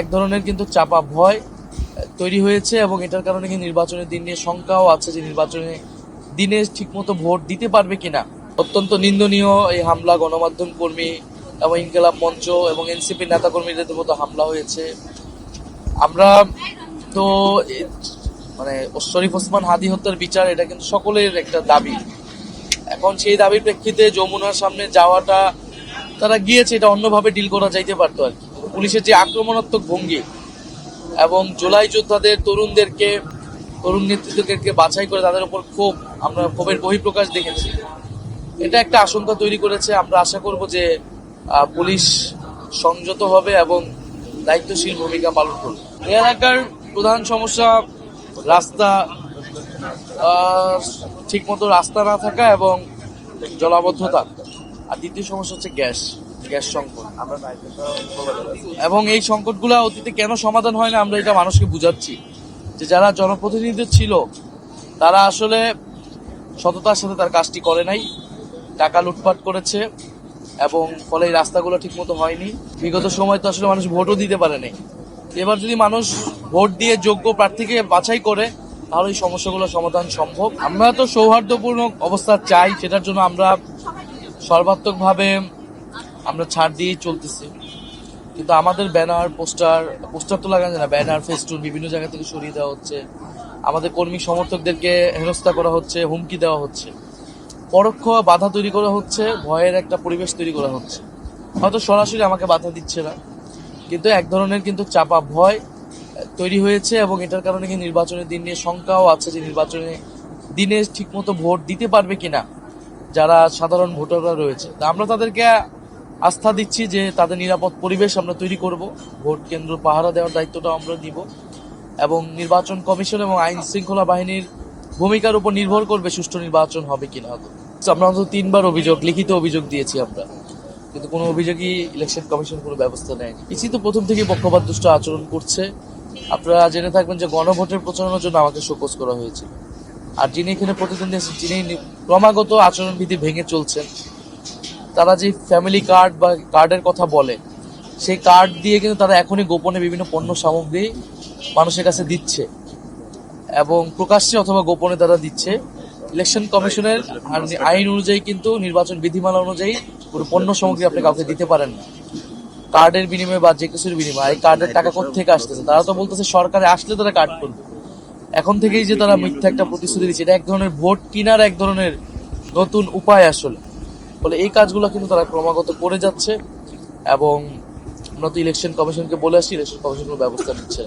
এক ধরনের কিন্তু চাপা ভয় তৈরি হয়েছে এবং এটার কারণে কিন্তু নির্বাচনের দিন নিয়ে শঙ্কাও আছে যে নির্বাচনে দিনে ঠিকমতো ভোট দিতে পারবে কিনা। অত্যন্ত নিন্দনীয় এই হামলা, গণমাধ্যম কর্মী এবং ইনকেলাব মঞ্চ এবং এনসিপি নেতাকর্মীদের মতো হামলা হয়েছে। আমরা তো মানে শরীফ ওসমান হাদি হত্যার বিচার, এটা কিন্তু সকলের একটা দাবি। এখন সেই দাবির প্রেক্ষিতে যমুনার সামনে যাওয়াটা তারা গিয়েছে, এটা অন্যভাবে ডিল করা যাইতে পারতো আর কি। পুলিশের যে আক্রমণাত্মক ভঙ্গি এবং জুলাই যোদ্ধাদের তরুণদেরকে, তরুণ নেতৃত্বদেরকে বাছাই করে তাদের উপর ক্ষোভ, আমরা ক্ষোভের বহিঃপ্রকাশ দেখেছি। এটা একটা আশঙ্কা তৈরি করেছে। আমরা আশা করব যে পুলিশ সংযত হবে এবং দায়িত্বশীল ভূমিকা পালন করবে। এই এলাকার প্রধান সমস্যা, রাস্তা ঠিক মতো রাস্তা না থাকা এবং জলাবদ্ধতা। আর দ্বিতীয় সমস্যা হচ্ছে গ্যাস গ্যাস সংকট। এবং এই সংকটগুলো অতীতে কেন সমাধান হয় না, আমরা এটা মানুষকে বুঝাচ্ছি। যে যারা জনপ্রতিনিধি ছিল, তারা আসলে সততার সাথে তার কাজটি করে নাই। টাকা লুটপাট করেছে এবং ফলে এই রাস্তাগুলো ঠিকমতো হয়নি। বিগত সময় তো আসলে মানুষ ভোটও দিতে পারে নাই। এবার যদি মানুষ ভোট দিয়ে যোগ্য প্রার্থীকে বাছাই করে, তাহলে এই সমস্যাগুলো সমাধান সম্ভব। আমরা তো সৌহার্দ্যপূর্ণ অবস্থা চাই, সেটার জন্য আমরা সর্বাত্মকভাবে আমরা ছাড় দিয়েই চলতেছি। কিন্তু আমাদের ব্যানার, পোস্টার পোস্টার তো লাগানো যায় না, ব্যানার ফেস্টুন বিভিন্ন জায়গা থেকে সরিয়ে দেওয়া হচ্ছে। আমাদের কর্মী সমর্থকদেরকে হেনস্থা করা হচ্ছে, হুমকি দেওয়া হচ্ছে। পরোক্ষ বাধা তৈরি করা হচ্ছে, ভয়ের একটা পরিবেশ তৈরি করা হচ্ছে। হয়তো সরাসরি আমাকে বাধা দিচ্ছে না। কিন্তু এক ধরনের কিন্তু চাপা ভয় তৈরি হয়েছে এবং এটার কারণে কিন্তু নির্বাচনের দিন নিয়ে শঙ্কাও আছে যে নির্বাচনে দিনে ঠিকমতো ভোট দিতে পারবে কিনা। যারা সাধারণ ভোটাররা রয়েছে। তা আমরা তাদেরকে আস্থা দিচ্ছি যে তাদের নিরাপদ পরিবেশ আমরা তৈরি করব। ভোট কেন্দ্র পাহারা দেওয়ার দায়িত্বটা আমরা নিব। এবং নির্বাচন কমিশন এবং আইন শৃঙ্খলা বাহিনীর ভূমিকার উপর নির্ভর করবে সুষ্ঠু নির্বাচন হবে কিনা। আমরা অন্তত তিনবার অভিযোগ, লিখিত অভিযোগ দিয়েছি আমরা। কিন্তু কোনো অভিযোগই ইলেকশন কমিশন কোনো ব্যবস্থা নেয়নি। ইসি তো প্রথম থেকে পক্ষপাত দুষ্ট আচরণ করছে। আপনারা জেনে থাকবেন যে গণভোটের প্রচারণার জন্য আমাকে শোকজ করা হয়েছিল। আর যিনি এখানে প্রতিদ্বন্দ্বী আছেন, যিনি ক্রমাগত আচরণবিধি ভেঙে চলছেন, তারা যে ফ্যামিলি কার্ড বা কার্ডের কথা বলে, সেই কার্ড দিয়ে কিন্তু তারা এখনই গোপনে বিভিন্ন পণ্য সামগ্রী মানুষের কাছে দিচ্ছে এবং প্রকাশ্যে অথবা গোপনে তারা দিচ্ছে। ইলেকশন কমিশনের আইন- অনুযায়ী কিন্তু নির্বাচন বিধিমালা অনুযায়ী কোনো পণ্য সামগ্রী আপনি কাউকে দিতে পারেন না। কার্ডের বিনিময়ে বা যে কিছুর বিনিময়ে এই কার্ডের টাকা থেকে আসতেছে? তারা তো বলতেছে, সরকারে আসলে তারা কার্ড করবে। এখন থেকেই যে তারা মিথ্যা একটা প্রতিশ্রুতি দিচ্ছে, এটা এক ধরনের ভোট কেনার এক ধরনের নতুন উপায় আসলে ফলে এই কাজগুলো কিন্তু তারা ক্রমাগত করে যাচ্ছে এবং আমরা তো ইলেকশন কমিশনকে বলে আসছি, ইলেকশন কমিশন কোনো ব্যবস্থা নিচ্ছে।